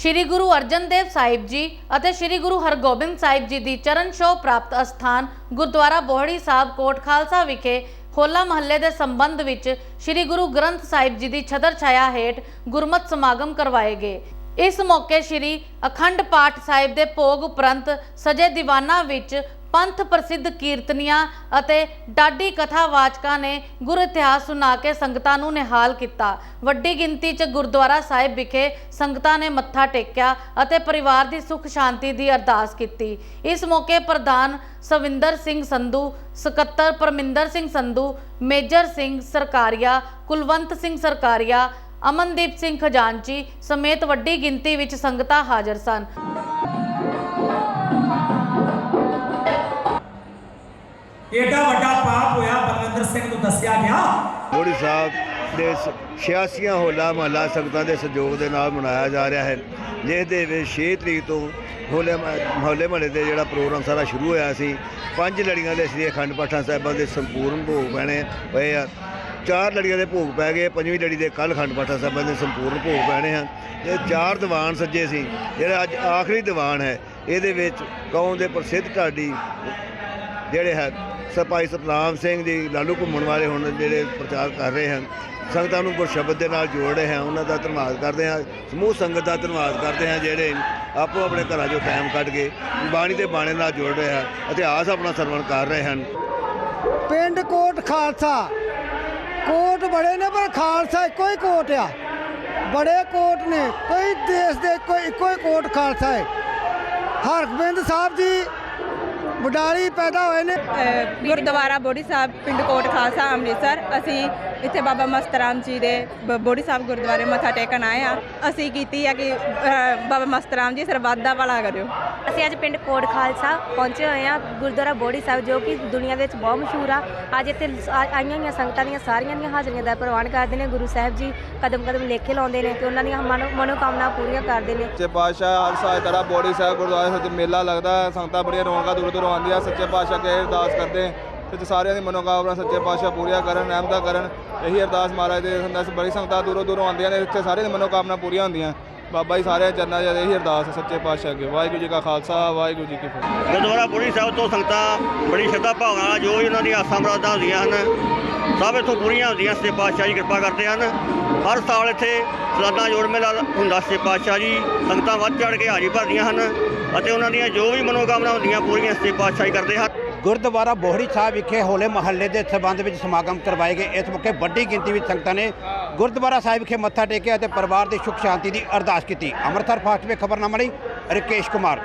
ਸ਼੍ਰੀ ਗੁਰੂ ਅਰਜਨ ਦੇਵ ਸਾਹਿਬ ਜੀ ਅਤੇ ਸ਼੍ਰੀ ਗੁਰੂ ਹਰਗੋਬਿੰਦ ਸਾਹਿਬ ਜੀ ਦੀ ਚਰਨ ਛੋਹ ਪ੍ਰਾਪਤ ਅਸਥਾਨ ਗੁਰਦੁਆਰਾ ਬੋਹੜੀ ਸਾਹਿਬ ਕੋਟ ਖਾਲਸਾ ਵਿਖੇ ਹੋਲਾ ਮਹੱਲੇ ਦੇ ਸੰਬੰਧ ਵਿੱਚ ਸ਼੍ਰੀ ਗੁਰੂ ਗ੍ਰੰਥ ਸਾਹਿਬ ਜੀ ਦੀ ਛਤਰ ਛਾਇਆ ਹੇਠ ਗੁਰਮਤ ਸਮਾਗਮ ਕਰਵਾਏ ਗਏ। ਇਸ ਮੌਕੇ ਸ਼੍ਰੀ ਅਖੰਡ ਪਾਠ ਸਾਹਿਬ ਦੇ ਭੋਗ ਉਪਰੰਤ ਸਜੇ ਦੀਵਾਨਾਂ ਵਿੱਚ ਪੰਥ ਪ੍ਰਸਿੱਧ ਕੀਰਤਨੀਆਂ ਅਤੇ ਡਾਡੀ ਕਥਾਵਾਚਕਾਂ ਨੇ ਗੁਰ ਇਤਿਹਾਸ ਸੁਣਾ ਕੇ ਸੰਗਤਾਂ ਨੂੰ ਨਿਹਾਲ ਕੀਤਾ। ਵੱਡੀ ਗਿਣਤੀ 'ਚ ਗੁਰਦੁਆਰਾ ਸਾਹਿਬ ਵਿਖੇ ਸੰਗਤਾਂ ਨੇ ਮੱਥਾ ਟੇਕਿਆ ਅਤੇ ਪਰਿਵਾਰ ਦੀ ਸੁਖ ਸ਼ਾਂਤੀ ਦੀ ਅਰਦਾਸ ਕੀਤੀ। ਇਸ ਮੌਕੇ ਪ੍ਰਧਾਨ ਸਵਿੰਦਰ ਸਿੰਘ ਸੰਧੂ, ਸਕੱਤਰ ਪਰਮਿੰਦਰ ਸਿੰਘ ਸੰਧੂ, ਮੇਜਰ ਸਿੰਘ ਸਰਕਾਰੀਆ, ਕੁਲਵੰਤ ਸਿੰਘ ਸਰਕਾਰੀਆ, ਅਮਨਦੀਪ ਸਿੰਘ ਖਜ਼ਾਨਚੀ ਸਮੇਤ ਵੱਡੀ ਗਿਣਤੀ ਵਿੱਚ ਸੰਗਤਾਂ ਹਾਜ਼ਰ ਸਨ। ਏਡਾ ਵੱਡਾ ਪਾਪ ਹੋਇਆ, ਬਲਵਿੰਦਰ ਸਿੰਘ ਨੂੰ ਦੱਸਿਆ ਗਿਆ। ਮੋੜੀ ਸਾਹਿਬ ਦੇ 86 ਹੋਲਾ ਮਹੱਲਾ ਸੰਗਤਾਂ ਦੇ ਸਹਿਯੋਗ ਦੇ ਨਾਲ ਮਨਾਇਆ ਜਾ ਰਿਹਾ ਹੈ। ਜਿਸ ਦੇ ਵਿੱਚ 6 ਤਰੀਕ ਤੋਂ ਹੋਲੇ ਮਹੱਲੇ ਮਹੱਲੇ ਦੇ ਜਿਹੜਾ ਪ੍ਰੋਗਰਾਮ ਸਾਰਾ ਸ਼ੁਰੂ ਹੋਇਆ ਸੀ, ਪੰਜ ਲੜੀਆਂ ਦੇ ਸ੍ਰੀ ਅਖੰਡ ਪਾਠਾਂ ਸਾਹਿਬਾਂ ਦੇ ਸੰਪੂਰਨ ਭੋਗ ਪੈਣੇ ਪਏ ਆ। ਚਾਰ ਲੜੀਆਂ ਦੇ ਭੋਗ ਪੈ ਗਏ, ਪੰਜਵੀਂ ਲੜੀ ਦੇ ਕੱਲ ਅਖੰਡ ਪਾਠਾਂ ਸਾਹਿਬਾਂ ਦੇ ਸੰਪੂਰਨ ਭੋਗ ਪੈਣੇ ਹਨ ਇਹ ਚਾਰ ਦੀਵਾਨ ਸੱਜੇ ਸੀ, ਜਿਹੜਾ ਅੱਜ ਆਖਰੀ ਦੀਵਾਨ ਹੈ। ਇਹਦੇ ਵਿੱਚ ਕੌਮ ਦੇ ਪ੍ਰਸਿੱਧ ਢਾਡੀ ਜਿਹੜੇ ਹੈ ਸਪਾਈ ਸਤਨਾਮ ਸਿੰਘ ਜੀ ਲਾਲੂ ਘੁੰਮਣ ਵਾਲੇ ਹੁਣ ਜਿਹੜੇ ਪ੍ਰਚਾਰ ਕਰ ਰਹੇ ਹਨ, ਸੰਗਤਾਂ ਨੂੰ ਗੁਰਸ਼ਬਦ ਦੇ ਨਾਲ ਜੋੜ ਰਹੇ ਹਨ ਉਹਨਾਂ ਦਾ ਧੰਨਵਾਦ ਕਰਦੇ ਹਾਂ, ਸਮੂਹ ਸੰਗਤ ਦਾ ਧੰਨਵਾਦ ਕਰਦੇ ਹਾਂ ਜਿਹੜੇ ਆਪੋ ਆਪਣੇ ਘਰਾਂ 'ਚੋਂ ਟਾਈਮ ਕੱਢ ਕੇ ਬਾਣੀ ਦੇ ਬਾਣੇ ਨਾਲ ਜੋੜ ਰਹੇ ਹਨ, ਇਤਿਹਾਸ ਆਪਣਾ ਸਰਵਣ ਕਰ ਰਹੇ ਹਨ। ਪਿੰਡ ਕੋਟ ਖਾਲਸਾ। ਕੋਟ ਬੜੇ ਨੇ, ਪਰ ਖਾਲਸਾ ਇੱਕੋ ਹੀ ਕੋਟ ਆ। ਬੜੇ ਕੋਟ ਨੇ, ਕੋਈ ਦੇਸ਼ ਦੇ ਇੱਕੋ ਇੱਕੋ ਹੀ ਕੋਟ ਖਾਲਸਾ ਹੈ। ਹਰਗੋਬਿੰਦ ਸਾਹਿਬ ਜੀ ਵਡਾਲੀ ਪੈਦਾ ਹੋਏ ਨੇ। ਗੁਰਦੁਆਰਾ ਬੋੜੀ ਸਾਹਿਬ ਪਿੰਡ ਕੋਟ ਖਾਲਸਾ ਅੰਮ੍ਰਿਤਸਰ। ਅਸੀਂ ਇੱਥੇ ਬਾਬਾ ਮਸਤਰਾਮ ਜੀ ਦੇ ਬੋੜੀ ਸਾਹਿਬ ਗੁਰਦੁਆਰੇ ਮੱਥਾ ਟੇਕਣ ਆਏ ਆ ਅਸੀਂ ਕੀਤੀ ਆ ਕਿ ਬਾਬਾ ਮਸਤਰਾਮ ਜੀ ਸਰਬੱਤ ਦਾ ਭਲਾ ਕਰਿਓ। ਅਸੀਂ ਅੱਜ ਪਿੰਡ ਕੋਟ ਖਾਲਸਾ ਪਹੁੰਚੇ ਹੋਏ ਹਾਂ ਗੁਰਦੁਆਰਾ ਬੋੜੀ ਸਾਹਿਬ ਜੋ ਕਿ ਦੁਨੀਆ ਦੇ ਵਿੱਚ ਬਹੁਤ ਮਸ਼ਹੂਰ ਆ। ਅੱਜ ਇੱਥੇ ਆ- ਆਈਆਂ ਹੋਈਆਂ ਸੰਗਤਾਂ ਦੀਆਂ ਸਾਰੀਆਂ ਦੀਆਂ ਹਾਜ਼ਰੀਆਂ ਦਾ ਪ੍ਰਵਾਨ ਕਰਦੇ ਨੇ। ਗੁਰੂ ਸਾਹਿਬ ਜੀ ਕਦਮ ਕਦਮ ਲੇਖੇ ਲਾਉਂਦੇ ਨੇ ਤੇ ਉਹਨਾਂ ਦੀਆਂ ਮਨੋ ਮਨੋਕਾਮਨਾ ਪੂਰੀਆਂ ਕਰਦੇ ਨੇ। ਸੱਚੇ ਪਾਤਸ਼ਾਹ ਹਰ ਸਾਲ ਤਰ੍ਹਾਂ ਬੋੜੀ ਸਾਹਿਬ ਗੁਰਦੁਆਰੇ ਸੱਚ ਮੇਲਾ ਲੱਗਦਾ ਸੰਗਤਾਂ ਬੜੀਆਂ ਰੌਣਕਾਂ ਦੂਰ ਦੂਰੋਂ ਆਉਂਦੀਆਂ ਸੱਚੇ ਪਾਤਸ਼ਾਹ ਕੇ ਅਰਦਾਸ ਕਰਦੇ ਹਾਂ ਤੇ ਸਾਰਿਆਂ ਦੀ ਮਨੋਕਾਮਨਾ ਸੱਚੇ ਪਾਤਸ਼ਾਹ ਪੂਰੀਆਂ ਕਰਨ, ਰਹਿਮਤਾਂ ਕਰਨ, ਇਹੀ ਅਰਦਾਸ ਮਹਾਰਾਜ ਦੇ ਸੰਦਸ ਬੜੀ ਸੰਗਤਾਂ ਦੂਰੋਂ ਦੂਰੋਂ ਆਉਂਦੀਆਂ ਨੇ, ਇੱਥੇ ਸਾਰਿਆਂ ਦੀ ਮਨੋਕਾਮਨਾ ਪੂਰੀਆਂ ਹੁੰਦੀਆਂ। ਬਾਬਾ ਜੀ ਸਾਰਿਆਂ ਦੇ ਚਰਨਾਂ 'ਚ ਇਹੀ ਅਰਦਾਸ ਹੈ ਸੱਚੇ ਪਾਤਸ਼ਾਹ ਅੱਗੇ। ਵਾਹਿਗੁਰੂ ਜੀ ਕਾ ਖਾਲਸਾ, ਵਾਹਿਗੁਰੂ ਜੀ ਕੀ ਫਤਿਹ। ਗੁਰਦੁਆਰਾ ਬੁੜੀ ਸਾਹਿਬ ਤੋਂ ਸੰਗਤਾਂ ਬੜੀ ਸ਼ਰਧਾ ਭਾਵਨਾ ਨਾਲ ਜੋ ਵੀ ਉਹਨਾਂ ਦੀਆਂ ਆਸਾਂ ਮੁਰਾਦਾਂ ਹੁੰਦੀਆਂ ਹਨ ਸਭ ਇੱਥੋਂ ਪੂਰੀਆਂ ਹੁੰਦੀਆਂ, ਸੱਚੇ ਪਾਤਸ਼ਾਹ ਜੀ ਕਿਰਪਾ ਕਰਦੇ ਹਨ। ਹਰ ਸਾਲ ਇੱਥੇ ਸਲਾਨਾ ਜੋੜ ਮੇਲਾ ਹੁੰਦਾ, ਸੱਚੇ ਪਾਤਸ਼ਾਹ ਜੀ। ਸੰਗਤਾਂ ਵੱਧ ਚੜ ਕੇ ਹਾਜ਼ਰੀ ਭਰਦੀਆਂ ਹਨ ਅਤੇ ਉਹਨਾਂ ਦੀਆਂ ਜੋ ਵੀ ਮਨੋਕਾਮਨਾ ਹੁੰਦੀਆਂ, ਪੂਰੀਆਂ ਸੱਚੇ ਪਾਤਸ਼ਾਹ ਜੀ ਕਰਦੇ ਹਨ। ਗੁਰਦੁਆਰਾ ਬੋਹੜੀ ਸਾਹਿਬ ਵਿਖੇ ਹੋਲੇ ਮਹੱਲੇ ਦੇ ਸਬੰਧ ਵਿੱਚ ਸਮਾਗਮ ਕਰਵਾਏ ਗਏ। ਇਸ ਮੌਕੇ ਵੱਡੀ ਗਿਣਤੀ ਵਿੱਚ ਸੰਗਤਾਂ ਨੇ ਗੁਰਦੁਆਰਾ ਸਾਹਿਬ ਵਿਖੇ ਮੱਥਾ ਟੇਕਿਆ ਅਤੇ ਪਰਿਵਾਰ ਦੀ ਸੁਖ ਸ਼ਾਂਤੀ ਦੀ ਅਰਦਾਸ ਕੀਤੀ। ਅੰਮ੍ਰਿਤਸਰ ਫਾਸਟ ਵੇ ਖਬਰਨਾਮਾ ਲਈ ਰਕੇਸ਼ ਕੁਮਾਰ।